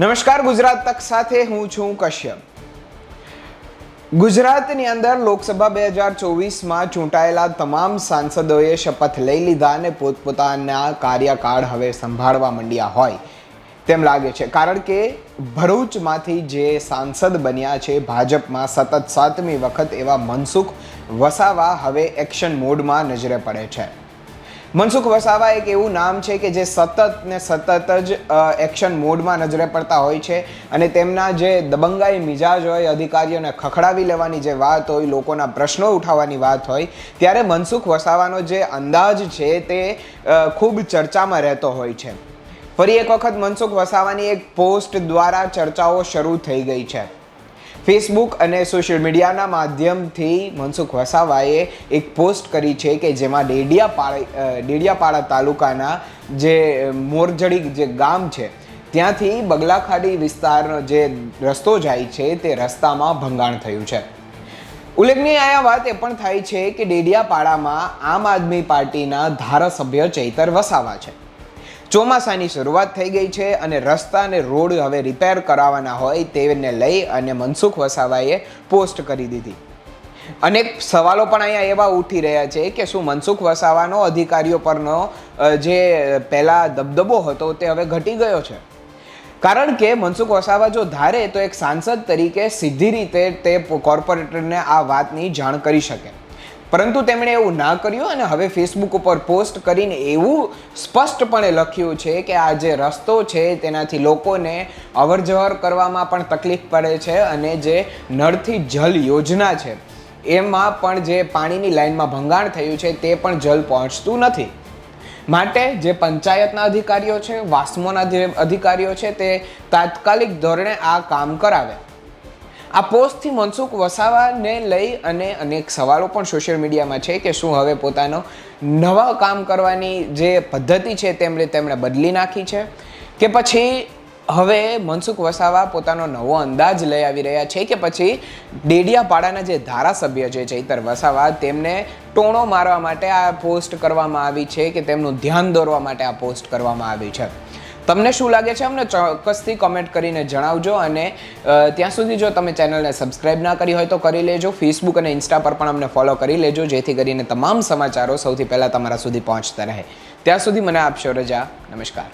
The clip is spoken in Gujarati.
નમસ્કાર, ગુજરાત તક સાથે હું છું કશ્યપ. ગુજરાતની અંદર લોકસભા બે હજાર ચોવીસમાં ચૂંટાયેલા તમામ સાંસદોએ શપથ લઈ લીધા અને પોતપોતાના કાર્યકાળ હવે સંભાળવા માંડ્યા હોય તેમ લાગે છે. કારણ કે ભરૂચમાંથી જે સાંસદ બન્યા છે, ભાજપમાં સતત સાતમી વખત એવા મનસુખ વસાવા હવે એક્શન મોડમાં નજરે પડે છે. મનસુખ વસાવા એક એવું નામ છે કે જે સતત ને સતત જ એક્શન મોડમાં નજરે પડતા હોય છે અને તેમના જે દબંગાઈ મિજાજ હોય, અધિકારીઓને ખખડાવી લેવાની જે વાત હોય, લોકોના પ્રશ્નો ઉઠાવવાની વાત હોય, ત્યારે મનસુખ વસાવાનો જે અંદાજ છે તે ખૂબ ચર્ચામાં રહેતો હોય છે. ફરી એક વખત મનસુખ વસાવાની એક પોસ્ટ દ્વારા ચર્ચાઓ શરૂ થઈ ગઈ છે. ફેસબુક અને સોશિયલ મીડિયાના માધ્યમથી મનસુખ વસાવાએ એક પોસ્ટ કરી છે કે જેમાં ડેડિયાપાડા ડેડિયાપાડા તાલુકાના જે મોરજડી જે ગામ છે, ત્યાંથી બગલાખાડી વિસ્તારનો જે રસ્તો જાય છે તે રસ્તામાં ભંગાણ થયું છે. ઉલ્લેખનીય આ વાત એ પણ થાય છે કે ડેડિયાપાડામાં આમ આદમી પાર્ટીના ધારાસભ્ય ચૈતર વસાવા છે. ચોમાસાની શરૂઆત થઈ ગઈ છે અને રસ્તા અને રોડ હવે રિપેર કરાવવાના હોય તેને લઈ અને મનસુખ વસાવાએ પોસ્ટ કરી દીધી. અનેક સવાલો પણ અહીંયા એવા ઉઠી રહ્યા છે કે શું મનસુખ વસાવાનો અધિકારીઓ પરનો જે પહેલાં દબદબો હતો તે હવે ઘટી ગયો છે? કારણ કે મનસુખ વસાવા જો ધારે તો એક સાંસદ તરીકે સીધી રીતે તે કોર્પોરેટરને આ વાતની જાણ કરી શકે. પરંતુ તેમણે એવું ના કર્યું અને હવે ફેસબુક ઉપર પોસ્ટ કરીને એવું સ્પષ્ટપણે લખ્યું છે કે આ જે રસ્તો છે તેનાથી લોકોને અવરજવર કરવામાં પણ તકલીફ પડે છે અને જે નળથી જલ યોજના છે, એમાં પણ જે પાણીની લાઇનમાં ભંગાણ થયું છે તે પણ જલ પહોંચતું નથી. માટે જે પંચાયતના અધિકારીઓ છે, વાસ્મોના જે અધિકારીઓ છે તે તાત્કાલિક ધોરણે આ કામ કરાવે. આ પોસ્ટથી મનસુખ વસાવાને લઈ અને અનેક સવાલો પણ સોશિયલ મીડિયામાં છે કે શું હવે પોતાનો નવા કામ કરવાની જે પદ્ધતિ છે તેમણે તેમણે બદલી નાખી છે કે પછી હવે મનસુખ વસાવા પોતાનો નવો અંદાજ લઈ આવી રહ્યા છે કે પછી ડેડિયાપાડાના જે ધારાસભ્ય છે ચૈતર વસાવા તેમને ટોણો મારવા માટે આ પોસ્ટ કરવામાં આવી છે કે તેમનું ધ્યાન દોરવા માટે આ પોસ્ટ કરવામાં આવી છે. તમને શું લાગે છે અમને ચોક્કસથી કમેન્ટ કરીને જણાવજો અને ત્યાં સુધી જો તમે ચેનલને સબસ્ક્રાઇબ ના કરી હોય તો કરી લેજો. ફેસબુક અને ઇન્સ્ટા પર પણ અમને ફોલો કરી લેજો, જેથી કરીને તમામ સમાચારો સૌથી પહેલાં તમારા સુધી પહોંચતા રહે. ત્યાં સુધી મને આપશો રજા. નમસ્કાર.